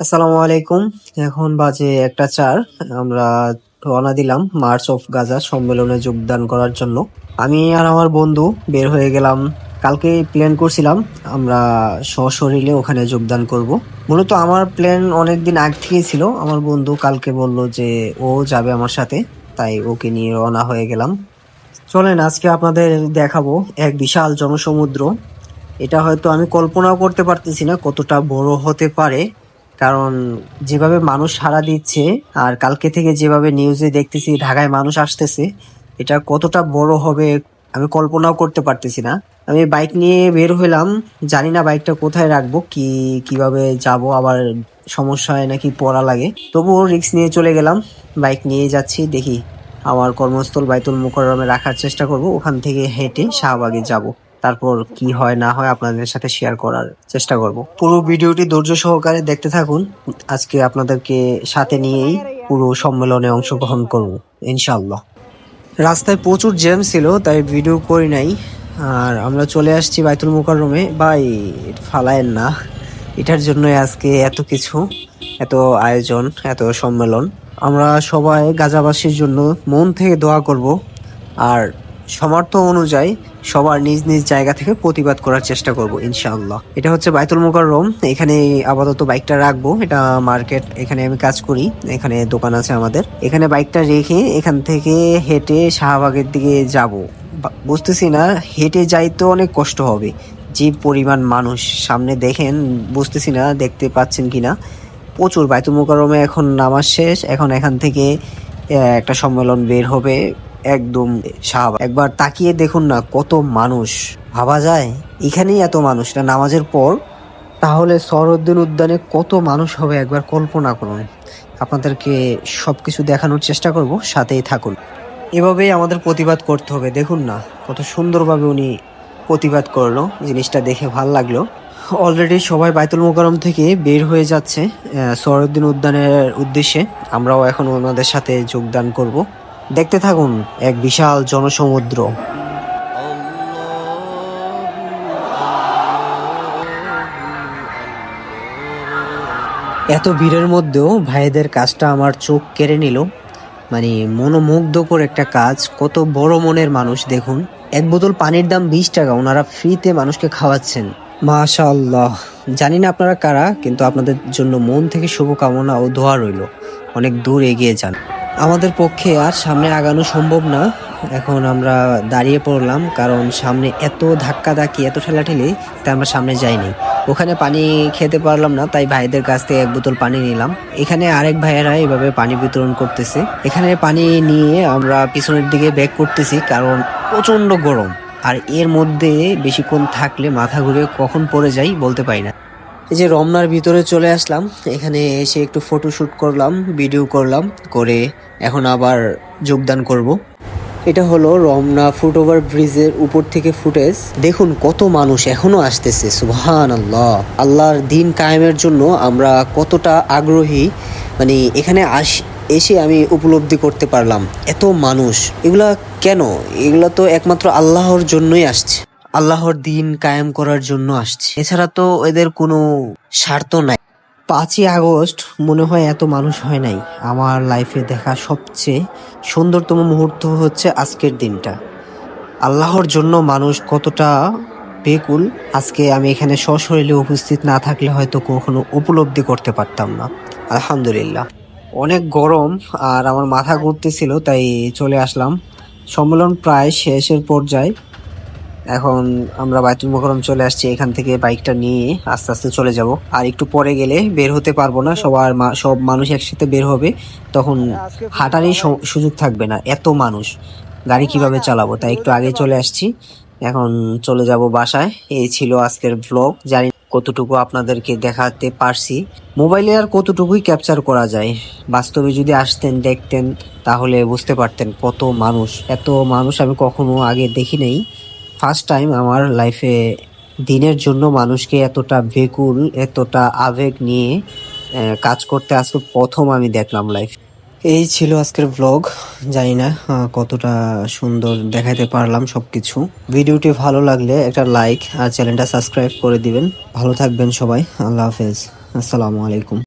আসসালামু আলাইকুম। এখন বাজে একটা চার। আমরা রওনা দিলাম মার্চ অফ গাজা সম্মেলনে যোগদান করার জন্য। আমি আর আমার বন্ধু বের হয়ে গেলাম। কালকে প্ল্যান করছিলাম আমরা সশরীরে ওখানে যোগদান করব। মূলত আমার প্ল্যান অনেক দিন আগ থেকেই ছিল। আমার বন্ধু কালকে বলল যে ও যাবে আমার সাথে, তাই ওকে নিয়ে রওনা হয়ে গেলাম। চলেন, আজকে আপনাদের দেখাবো এক বিশাল জনসমুদ্র। এটা হয়তো আমি কল্পনাও করতে পারতেছি না কতটা বড় হতে পারে। কারণ যেভাবে মানুষ সাড়া দিচ্ছে আর কালকে থেকে যেভাবে নিউজে দেখতেছি, ঢাকায় মানুষ আসতেছে, এটা কতটা বড় হবে আমি কল্পনাও করতে পারতেছি না। আমি বাইক নিয়ে বের হইলাম, জানি না বাইকটা কোথায় রাখব, কি, কীভাবে যাব, আবার সমস্যা হয় নাকি পড়া লাগে। তবুও রিস্ক নিয়ে চলে গেলাম বাইক নিয়ে যাচ্ছি, দেখি আমার কর্মস্থল বাইতুল মুকররমে রাখার চেষ্টা করব, ওখান থেকে হেঁটে শাহবাগে যাব। তারপর কি হয়, না হয় আপনাদের সাথে শেয়ার করার চেষ্টা করব। পুরো ভিডিওটি ধৈর্য সহকারে দেখতে থাকুন। আজকে আপনাদেরকে সাথে নিয়েই পুরো সম্মেলনে অংশগ্রহণ করব, ইনশাআল্লাহ। রাস্তায় প্রচুর জ্যাম ছিল, তাই ভিডিও করি নাই। আর আমরা চলে আসছি বাইতুল মুকাররমে। ভাই ফালায়েন না। এটার জন্য আজকে এত কিছু, এত আয়োজন, এত সম্মেলন। আমরা সবাই গাজাবাসীর জন্য মন থেকে দোয়া করব। আর সমর্থ অনুযায়ী সবার নিজ নিজ জায়গা থেকে প্রতিবাদ করার চেষ্টা করব, ইনশাআল্লাহ। এটা হচ্ছে বাইতুল মুকাররম। এখানে আপাতত বাইকটা রাখব। এটা মার্কেট, এখানে আমি কাজ করি। এখানে দোকান আছে আমাদের। এখানে বাইকটা রেখে এখান থেকে হেঁটে শাহবাগের দিকে যাব। বুঝতেছি না, হেঁটে যাইতে অনেক কষ্ট হবে। যে পরিমাণ মানুষ, সামনে দেখেন, বুঝতেছি না, দেখতে পাচ্ছেন কিনা। প্রচুর। বাইতুল মুকাররমে এখন নামাজ শেষ। এখন এখান থেকে একটা সম্মেলন বের হবে। একদম শাহবাগ একবার তাকিয়ে দেখুন না কত মানুষ। ভাবা যায়, এখানেই এত মানুষ না নামাজের পর? তাহলে সরউদ্দিন উদ্যানে কত মানুষ হবে একবার কল্পনা করুন। আপনাদেরকে সব কিছু দেখানোর চেষ্টা করব, সাথেই থাকুন। এভাবেই আমাদের প্রতিবাদ করতে হবে, দেখুন না কত সুন্দরভাবে উনি প্রতিবাদ করল, জিনিসটা দেখে ভালো লাগল। অলরেডি সবাই বাইতুল মোকারম থেকে বের হয়ে যাচ্ছে সরউদ্দিন উদ্যানের উদ্দেশ্যে। আমরাও এখন ওনাদের সাথে যোগদান করব। দেখতে থাকুন এক বিশাল জনসমুদ্র। এত ভিড়ের মধ্যেও ভাইদের কাজটা আমার চোখ কেড়ে নিল। মানে মনোমুগ্ধকর একটা কাজ, কত বড় মনের মানুষ, দেখুন। এক বোতল পানির দাম বিশ টাকা, ওনারা ফ্রিতে মানুষকে খাওয়াচ্ছেন। মাশাআল্লাহ। জানি না আপনারা কারা, কিন্তু আপনাদের জন্য মন থেকে শুভকামনা ও দোয়া রইল। অনেক দূর এগিয়ে যান। আমাদের পক্ষে আর সামনে আগানো সম্ভব না। এখন আমরা দাঁড়িয়ে পড়লাম, কারণ সামনে এত ধাক্কা ধাক্কি এত ঠেলাঠেলি, তাই আমরা সামনে যাইনি। ওখানে পানি খেতে পারলাম না, তাই ভাইদের কাছ থেকে এক বোতল পানি নিলাম। এখানে আরেক ভাইয়েরা এভাবে পানি বিতরণ করতেছে। এখানে পানি নিয়ে আমরা পিছনের দিকে ব্যাক করতেছি, কারণ প্রচণ্ড গরম। আর এর মধ্যে বেশিক্ষণ থাকলে মাথা ঘুরে কখন পড়ে যাই বলতে পারি না। এই যে রমনার ভিতরে চলে আসলাম, এখানে এসে একটু ফটো শুট করলাম ভিডিও করলাম, করে এখন আবার যোগদান করব। এটা হলো রমনা ফুটওভার ব্রিজের উপর থেকে ফুটেজ। দেখুন কত মানুষ এখনও আসতেছে সুবহান আল্লাহ আল্লাহর দিন কায়েমের জন্য আমরা কতটা আগ্রহী মানে এখানে আস, এসে আমি উপলব্ধি করতে পারলাম। এত মানুষ, এগুলা কেন? এগুলা তো একমাত্র আল্লাহর জন্যই আসছে। আল্লাহর দিন কায়েম করার জন্য আসছে। এছাড়া তো এদের কোনো স্বার্থ নাই। পাঁচই আগস্ট মনে হয় এত মানুষ হয় নাই। আমার লাইফে দেখা সবচেয়ে সুন্দরতম মুহূর্ত হচ্ছে আজকের দিনটা। আল্লাহর জন্য মানুষ কতটা বেকুল, আজকে আমি এখানে সশরীরে উপস্থিত না থাকলে হয়তো কখনো উপলব্ধি করতে পারতাম না। আলহামদুলিল্লাহ। অনেক গরম আর আমার মাথা ঘুরতেছিল, তাই চলে আসলাম। সম্মেলন প্রায় শেষের পর্যায়ে। এখন আমরা বাইতুল মোকরম চলে আসছি এখান থেকে বাইকটা নিয়ে আস্তে আস্তে চলে যাব। আর একটু পরে গেলে বের হতে পারব না, সবার সব মানুষ একসাথে বের হবে, তখন হাঁটারই সুযোগ থাকবে না, এত মানুষ। গাড়ি কীভাবে চালাবো? তাই একটু আগে চলে আসছি। এখন চলে যাব বাসায়। এই ছিল আজকের ব্লগ জানি কতটুকু আপনাদেরকে দেখাতে পারছি। মোবাইলে আর কতটুকুই ক্যাপচার করা যায়? বাস্তবে যদি আসতেন, দেখতেন, তাহলে বুঝতে পারতেন কত মানুষ। এত মানুষ আমি কখনো আগে দেখি নাই। ফার্স্ট টাইম আমার লাইফে দিনের জন্য মানুষকে এতটা বেকুল, এতটা আবেগ নিয়ে কাজ করতে আজকে প্রথম আমি দেখলাম লাইফ এই ছিল আজকের ব্লগ জানি না কতটা সুন্দর দেখাইতে পারলাম সব কিছু ভিডিওটি ভালো লাগলে একটা লাইক আর চ্যানেলটা সাবস্ক্রাইব করে দিবেন। ভালো থাকবেন সবাই, আল্লাহ হাফেজ, আসসালামু আলাইকুম।